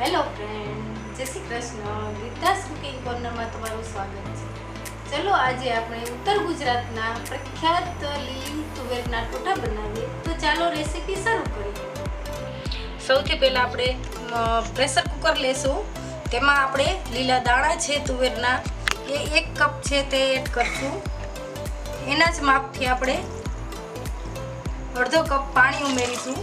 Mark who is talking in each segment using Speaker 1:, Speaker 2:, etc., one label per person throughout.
Speaker 1: Hello friend જય Shri Krishna. Gita's cooking કોર્નરમાં તમારું સ્વાગત છે. ચલો, આજે આપણે ઉત્તર ગુજરાતના પ્રખ્યાત લીલી તુવેરના ટોટા બનાવીએ. તો ચાલો રેસીપી શરૂ કરીએ. સૌથી પહેલાં આપણે પ્રેશર કુકર લેશું. તેમાં આપણે લીલા દાણા છે તુવેરના. એ એક કપ છે તે એડ કરશું. એના જ માપથી આપણે અડધો કપ પાણી ઉમેરીશું.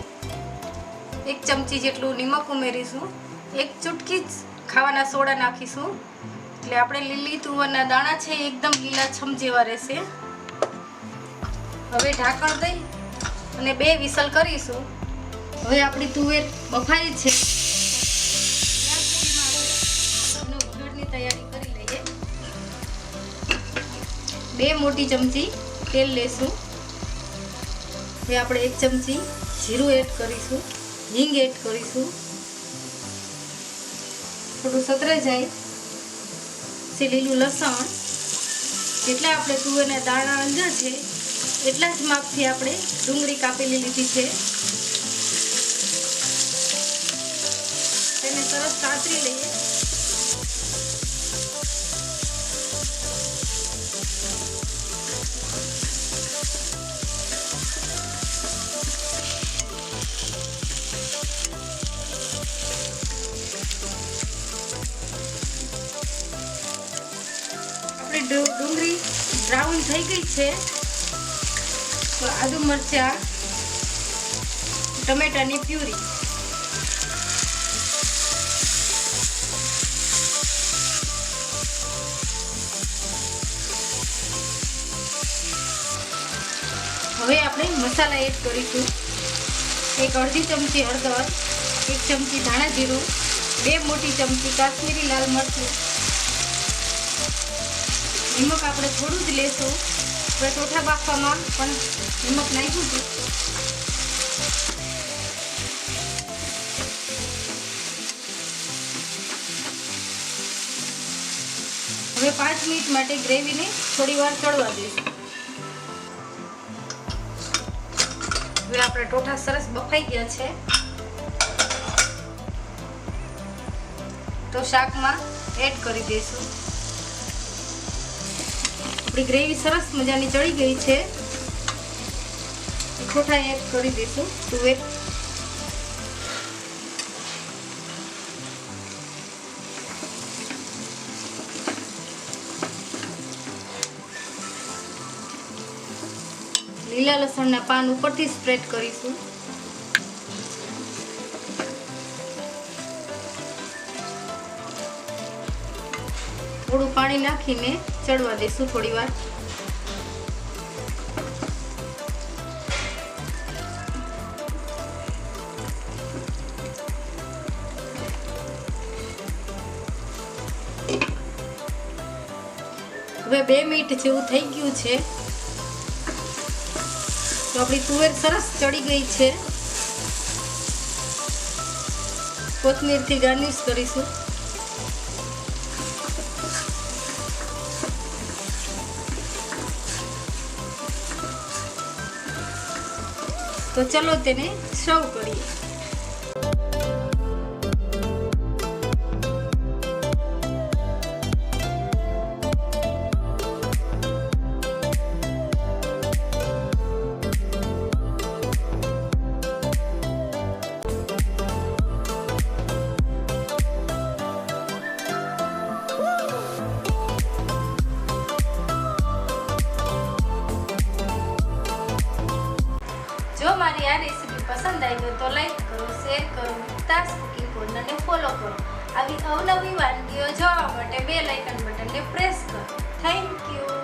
Speaker 1: એક ચમચી જેટલું નિમક ઉમેરીશું. એક ચૂટકી જ ખાવાના સોડા નાખીશું. એટલે આપણે લીલી તુવરના દાણા છે એકદમ એકદમ લીલાછમ જેવા રહેશે. હવે ઢાંકણ દઈ અને બે વિસલ કરીશું. હવે આપણી તુવેર બફાઈ છે. વઘારની તૈયારી કરી લઈએ બે મોટી ચમચી તેલ લેશું. હવે આપણે એક ચમચી જીરું એડ કરીશું. હિંગ એડ કરીશું. થોડું સતરાઈ જાય. પછી લીલું લસણ, જેટલા આપણે તુવેરના દાણા અંજા છે, એટલા જ માપથી આપણે ડુંગળી કાપેલી લીધી છે. તેને સરસ સાતરી લઈએ. આપણી ડુંગળી બ્રાઉન થઈ ગઈ છે. તો આદુ મરચા, ટમેટાની પ્યુરી. હવે આપણે મસાલા એડ કરીશું. એક અડધી ચમચી હળદર, એક ચમચી ધાણા જીરું, બે મોટી ચમચી કાશ્મીરી લાલ મરચું નિમક આપણે થોડું જ લેશું. હવે ચોથા બાફવામાં, પણ નિમક નાખ્યું હતું હવે પાંચ મિનિટ માટે ગ્રેવીને થોડી વાર ચડવા દઈશું. હવે આપણે ટોઠા સરસ બફાઈ ગયા છે. તો શાકમાં એડ કરી દઈશું. આપણી ગ્રેવી સરસ મજાની ચડી ગઈ છે. ખોટા એડ કરી દઈશું. તુવેર લીલા લસણના પાન ઉપરથી સ્પ્રેડ કરીશું. થોડું પાણી નાખીને ચડવા દઈશું થોડી વાર. હવે બે મિનિટ જેવું થઈ ગયું છે. તો આપણી તુવેર સરસ ચડી ગઈ છે. કોથમીરથી ગાર્નિશ કરીશું. તો ચલો તેને સર્વ કરીએ જો મારી આ રેસીપી પસંદ આવી હોય તો લાઈક કરો શેર કરો તાસ કુકિંગ કોર્નરને ફોલો કરો. આવી અવનવી વાનગીઓ જોવા માટે બે લાઇકન બટનને પ્રેસ કરો. Thank you